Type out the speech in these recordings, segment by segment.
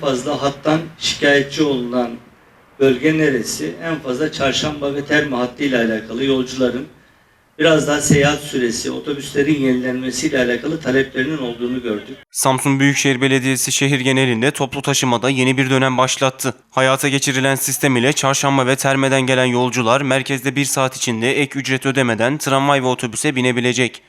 fazla hattan şikayetçi olunan bölge neresi? En fazla çarşamba ve termi hattı ile alakalı yolcuların biraz daha seyahat süresi, otobüslerin yenilenmesiyle alakalı taleplerinin olduğunu gördük. Samsun Büyükşehir Belediyesi şehir genelinde toplu taşımada yeni bir dönem başlattı. Hayata geçirilen sistem ile çarşamba ve termeden gelen yolcular merkezde bir saat içinde ek ücret ödemeden tramvay ve otobüse binebilecek.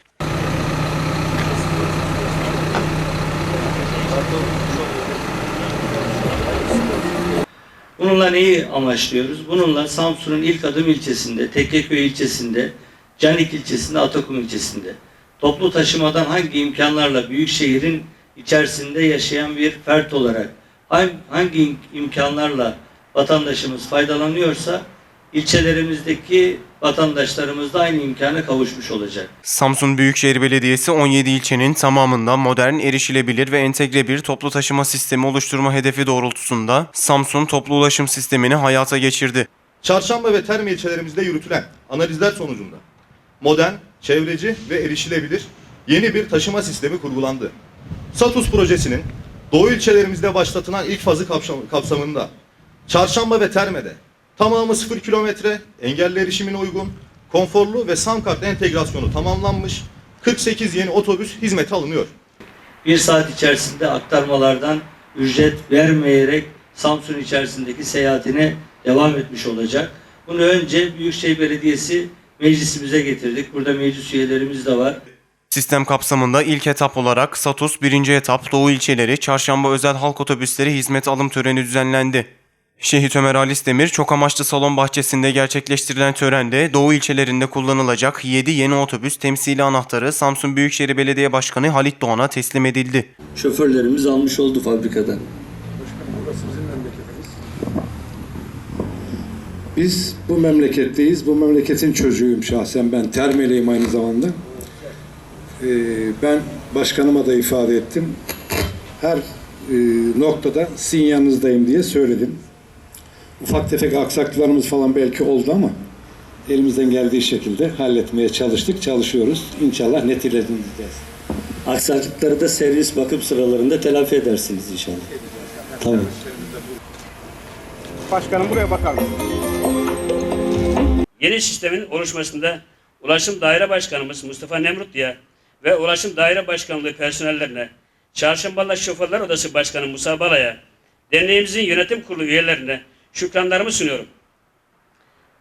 Bununla neyi amaçlıyoruz? Bununla Samsun'un ilk adım ilçesinde, Tekkeköy ilçesinde, Canik ilçesinde, Atakum ilçesinde toplu taşımadan hangi imkanlarla büyük şehrin içerisinde yaşayan bir fert olarak hangi, hangi im- imkanlarla vatandaşımız faydalanıyorsa ilçelerimizdeki vatandaşlarımız da aynı imkana kavuşmuş olacak. Samsun Büyükşehir Belediyesi 17 ilçenin tamamında modern, erişilebilir ve entegre bir toplu taşıma sistemi oluşturma hedefi doğrultusunda Samsun Toplu Ulaşım Sistemini hayata geçirdi. Çarşamba ve Terme ilçelerimizde yürütülen analizler sonucunda modern, çevreci ve erişilebilir yeni bir taşıma sistemi kurgulandı. Satus projesinin Doğu ilçelerimizde başlatılan ilk fazı kapsam- kapsamında Çarşamba ve Terme'de tamamı 0 kilometre, engelli erişimine uygun, konforlu ve SAMKART entegrasyonu tamamlanmış 48 yeni otobüs hizmete alınıyor. bir saat içerisinde aktarmalardan ücret vermeyerek Samsun içerisindeki seyahatine devam etmiş olacak. Bunu önce Büyükşehir Belediyesi meclisimize getirdik. Burada meclis üyelerimiz de var. Sistem kapsamında ilk etap olarak Satus 1. etap Doğu ilçeleri çarşamba özel halk otobüsleri hizmet alım töreni düzenlendi. Şehit Ömer Halis Demir çok amaçlı salon bahçesinde gerçekleştirilen törende Doğu ilçelerinde kullanılacak 7 yeni otobüs temsili anahtarı Samsun Büyükşehir Belediye Başkanı Halit Doğan'a teslim edildi. Şoförlerimiz almış oldu fabrikadan. Biz bu memleketteyiz. Bu memleketin çocuğuyum şahsen. Ben termeliyim aynı zamanda. Ee, ben başkanıma da ifade ettim. Her e, noktada sizin yanınızdayım diye söyledim. Ufak tefek aksaklıklarımız falan belki oldu ama elimizden geldiği şekilde halletmeye çalıştık, çalışıyoruz. İnşallah neticeleneceğiz. Aksaklıkları da servis bakım sıralarında telafi edersiniz inşallah. Tamam. Başkanım buraya bakar mısın? Yeni sistemin oluşmasında Ulaşım Daire Başkanımız Mustafa Nemrutlu'ya ve Ulaşım Daire Başkanlığı personellerine, Çarşambalı Şoförler Odası Başkanı Musa Bala'ya, derneğimizin yönetim kurulu üyelerine şükranlarımı sunuyorum.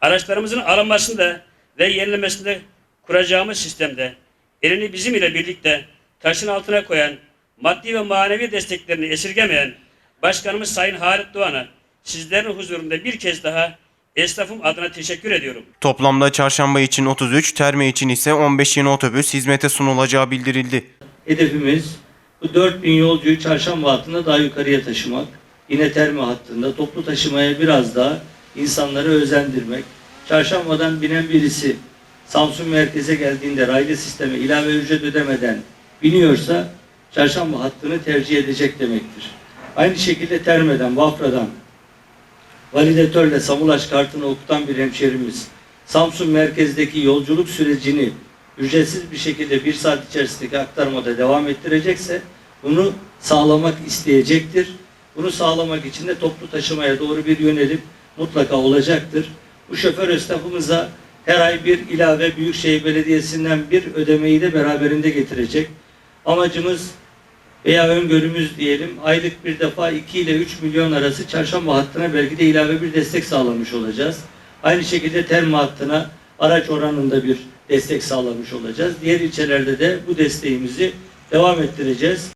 Araçlarımızın alınmasında ve yenilemesinde kuracağımız sistemde elini bizim ile birlikte taşın altına koyan, maddi ve manevi desteklerini esirgemeyen Başkanımız Sayın Halit Doğan'a sizlerin huzurunda bir kez daha esnafım adına teşekkür ediyorum. Toplamda çarşamba için 33, terme için ise 15 yeni otobüs hizmete sunulacağı bildirildi. Hedefimiz bu 4000 yolcuyu çarşamba hattında daha yukarıya taşımak. Yine termi hattında toplu taşımaya biraz daha insanları özendirmek. Çarşambadan binen birisi Samsun merkeze geldiğinde raylı sisteme ilave ücret ödemeden biniyorsa çarşamba hattını tercih edecek demektir. Aynı şekilde termeden, Bafra'dan, validatörle Samulaş kartını okutan bir hemşerimiz Samsun merkezdeki yolculuk sürecini ücretsiz bir şekilde bir saat içerisindeki aktarmada devam ettirecekse bunu sağlamak isteyecektir. Bunu sağlamak için de toplu taşımaya doğru bir yönelim mutlaka olacaktır. Bu şoför esnafımıza her ay bir ilave Büyükşehir Belediyesi'nden bir ödemeyi de beraberinde getirecek. Amacımız veya öngörümüz diyelim aylık bir defa 2 ile 3 milyon arası çarşamba hattına belki de ilave bir destek sağlamış olacağız. Aynı şekilde terma hattına araç oranında bir destek sağlamış olacağız. Diğer ilçelerde de bu desteğimizi devam ettireceğiz.